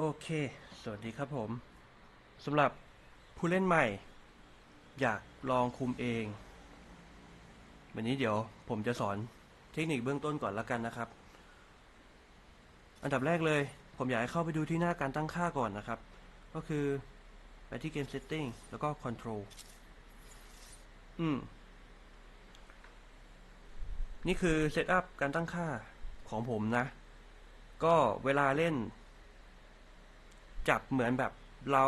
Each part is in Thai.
โอเค สวัสดีครับผมสำหรับผู้เล่นใหม่ อยากลองคุมเอง วันนี้เดี๋ยวผมจะสอนเทคนิคเบื้องต้นก่อนละกันนะครับ อันดับแรกเลย ผมอยากให้เข้าไปดูที่หน้าการตั้งค่าก่อนนะครับ ก็คือไปที่ Game Setting แล้วก็ Control อืม นี่คือเซตอัพการตั้งค่าของผมนะ ก็เวลาเล่น จับเหมือนแบบเรา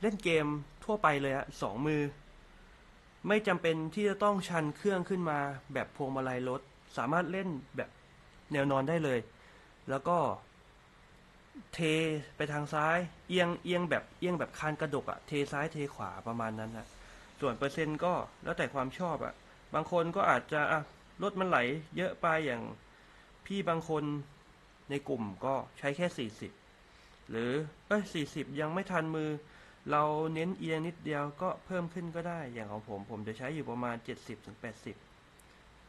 เล่นเกมทั่วไปเลยอะสองมือ ไม่จำเป็นที่จะต้องชันเครื่องขึ้นมาแบบพวงมาลัยรถ สามารถเล่นแบบแนวนอนได้เลย แล้วก็เทไปทางซ้าย เอียงเอียงแบบเอียงแบบคานกระดกอะเทซ้ายเทขวาประมาณนั้นอะส่วนเปอร์เซ็นต์ก็แล้วแต่ความชอบอะบางคนก็อาจจะอะรถมันไหลเยอะไปอย่างพี่บางคนในกลุ่มก็ใช้แค่สี่สิบ หรือเอ้ยสี่สิบยังไม่ทันมือ เราเน้นเอียงนิดเดียวก็เพิ่มขึ้นก็ได้อย่างของผมผมจะใช้อยู่ประมาณเจ็ดสิบถึงแปดสิบ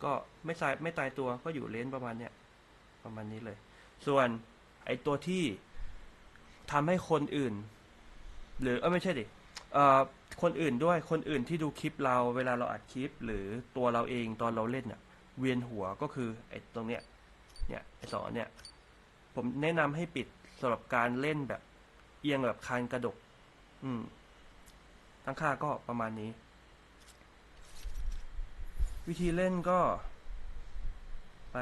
ก็ไม่ตายไม่ตายตัวก็อยู่เลนประมาณเนี้ยประมาณนี้เลย ส่วนไอตัวที่ทำให้คนอื่น หรือเออไม่ใช่ดิเอ่อคนอื่นด้วยคนอื่นที่ดูคลิปเราเวลาเราอัดคลิป หรือตัวเราเองตอนเราเล่นอะเวียนหัวก็คือไอตรงเนี้ยเนี่ยไอสองเนี่ยผมแนะนำให้ปิด สำหรับการเล่นแบบเอียงแบบคานกระดก อืม ตั้งค่าก็ประมาณนี้ วิธีเล่นก็ ไป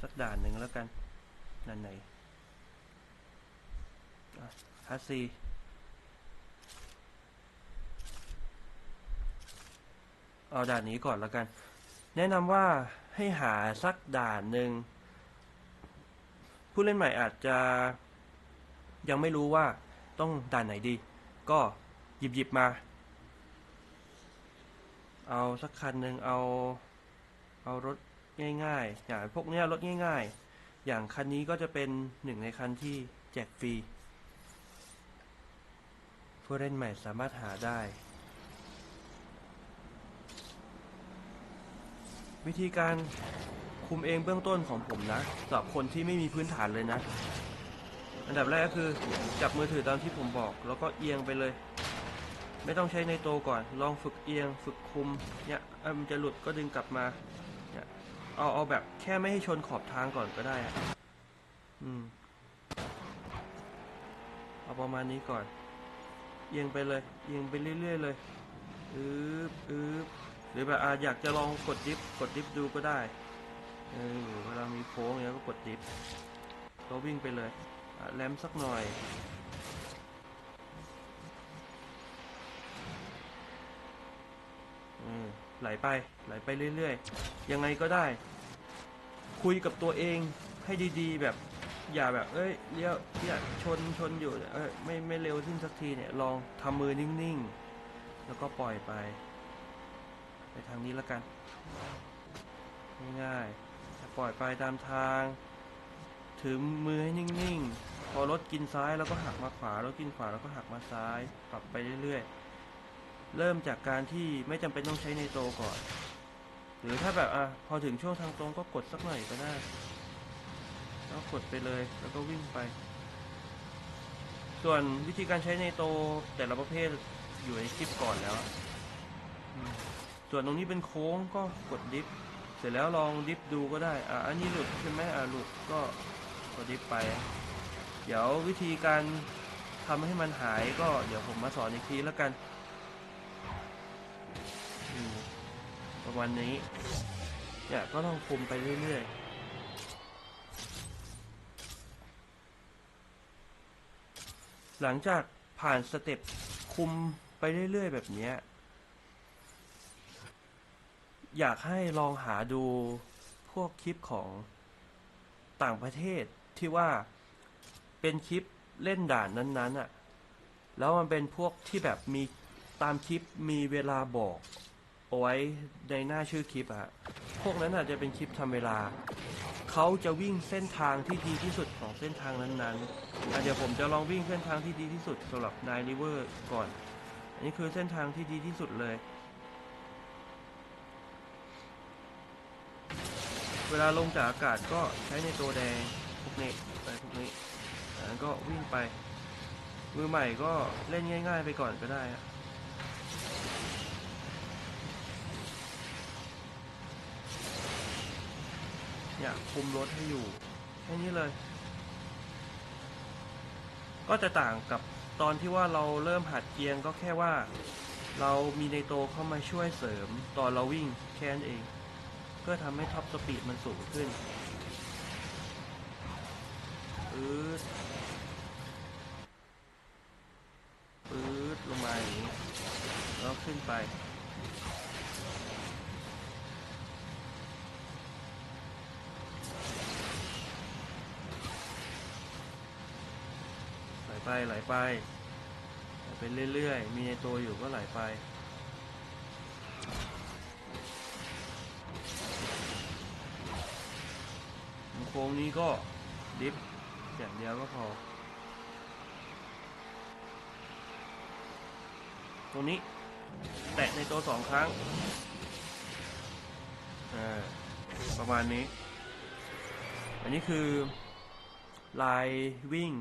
สักด่านหนึ่งแล้วกันนั่นไหนคัสซีเอาด่านนี้ก่อนแล้วกัน แนะนำว่าให้หาสักด่านหนึ่งผู้เล่นใหม่อาจจะ ยังไม่รู้ว่าต้องด่านไหนดี ก็หยิบหยิบมา เอาสักคันหนึ่งเอา เอารถง่ายๆ อย่างพวกเนี้ยรถง่าย ๆ อย่างคันนี้ก็จะเป็นหนึ่งในคันที่แจกฟรี ผู้เล่นใหม่สามารถหาได้ วิธีการคุมเองเบื้องต้นของผมนะสำหรับคนที่ไม่มีพื้นฐานเลยนะ อันดับแรกก็คือจับมือถือตามที่ผมบอก แล้วก็เอียงไปเลย ไม่ต้องใช้ในโตก่อน ลองฝึกเอียง ฝึกคุมเนี่ยมันจะหลุดก็ดึงกลับมาเนี่ยเอาเอาแบบแค่ไม่ให้ชนขอบทางก่อนก็ได้อะอืมเอาประมาณนี้ก่อน เอียงไปเลยเอียงไปเรื่อยๆเลยอืบอืบหรือแบบอะอยากจะลองกดดิฟกดดิฟดูก็ได้เออเวลามีโค้งเงี้ยก็กดดิฟก็วิ่งไปเลย แรมสักหน่อย อืม ไหลไป ไหลไปเรื่อยๆ ยังไงก็ได้ คุยกับตัวเองให้ดีๆ แบบ อย่าแบบ เอ้ยเลี้ยวเนี่ยชนชนอยู่เนี่ยเอ้ยไม่ไม่เร็วขึ้นสักทีเนี่ย ลองทำมือนิ่งๆ แล้วก็ปล่อยไป ไปทางนี้แล้วกัน ง่ายๆปล่อยไปตามทางถือมือให้นิ่ง ๆ พอรถกินซ้ายแล้วก็หักมาขวารถกินขวาแล้วก็หักมาซ้าย ปรับไปเรื่อยๆ เริ่มจากการที่ไม่จำเป็นต้องใช้ในโตก่อน หรือถ้าแบบอะพอถึงช่วงทางตรงก็กดสักหน่อยก็ได้แล้วกดไปเลยแล้วก็วิ่งไป ส่วนวิธีการใช้ในโตแต่ละประเภทอยู่ในคลิปก่อนแล้ว ส่วนตรงนี้เป็นโค้งก็กดดิฟเสร็จแล้วลองดิฟดูก็ได้ อะอันนี้หลุดใช่ไหมอะหลุดก็กดดิฟไป เดี๋ยววิธีการทำให้มันหายก็เดี๋ยวผมมาสอนอีกทีแล้วกัน ประมาณนี้เนี่ยก็ต้องคุมไปเรื่อยๆหลังจากผ่านสเต็ปคุมไปเรื่อย ๆ แบบนี้ อยากให้ลองหาดูพวกคลิปของต่างประเทศที่ว่า เป็นคลิปเล่นด่านนั้นๆอะแล้วมันเป็นพวกที่แบบมีตามคลิปมีเวลาบอกเอาไว้ในหน้าชื่อคลิปอะพวกนั้นอาจจะเป็นคลิปทำเวลา เขาจะวิ่งเส้นทางที่ดีที่สุดของเส้นทางนั้นๆอะเดี๋ยวผมจะลองวิ่งเส้นทางที่ดีที่สุดสำหรับนายริเวอร์ก่อน อันนี้คือเส้นทางที่ดีที่สุดเลย เวลาลงจากอากาศก็ใช้ในตัวแดงพวกนี้ไรพวกนี้ ก็วิ่งไป มือใหม่ก็เล่นง่าย ๆ ไปก่อนก็ได้อะเนี่ยคุมรถให้อยู่แค่นี้เลย ก็จะต่างกับตอนที่ว่าเราเริ่มหัดเกียงก็แค่ว่า เรามีในโตเข้ามาช่วยเสริมตอนเราวิ่งแค่นั้นเอง เพื่อทำให้ท็อปสปีดมันสูงขึ้นปื๊ดปื๊ดลงมาอย่างนี้ แล้ว ขึ้นไป ไหลไปไหลไปไหลไปเรื่อยๆ มีในตัวอยู่ก็ไหลไปโค้งนี้ก็ดิฟอย่างเดียวก็พอตรงนี้ แตะในตัวสองครั้งประมาณนี้ อันนี้คือ ลายวิ่ง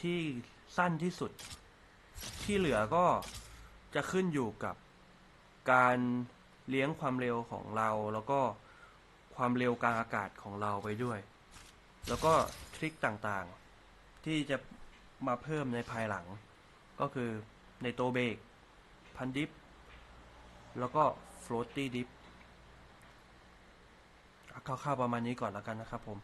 ที่สั้นที่สุด ที่เหลือก็จะขึ้นอยู่กับการเลี้ยงความเร็วของเราแล้วก็ความเร็วกลางอากาศของเราไปด้วย แล้วก็ทริคต่างๆ ที่จะมาเพิ่มในภายหลัง ก็คือในโตวเบรก พันดิฟแล้วก็ฟล o ตตี้ดิฟคร่าวๆประมาณนี้ก่อนแล้วกันนะครับผม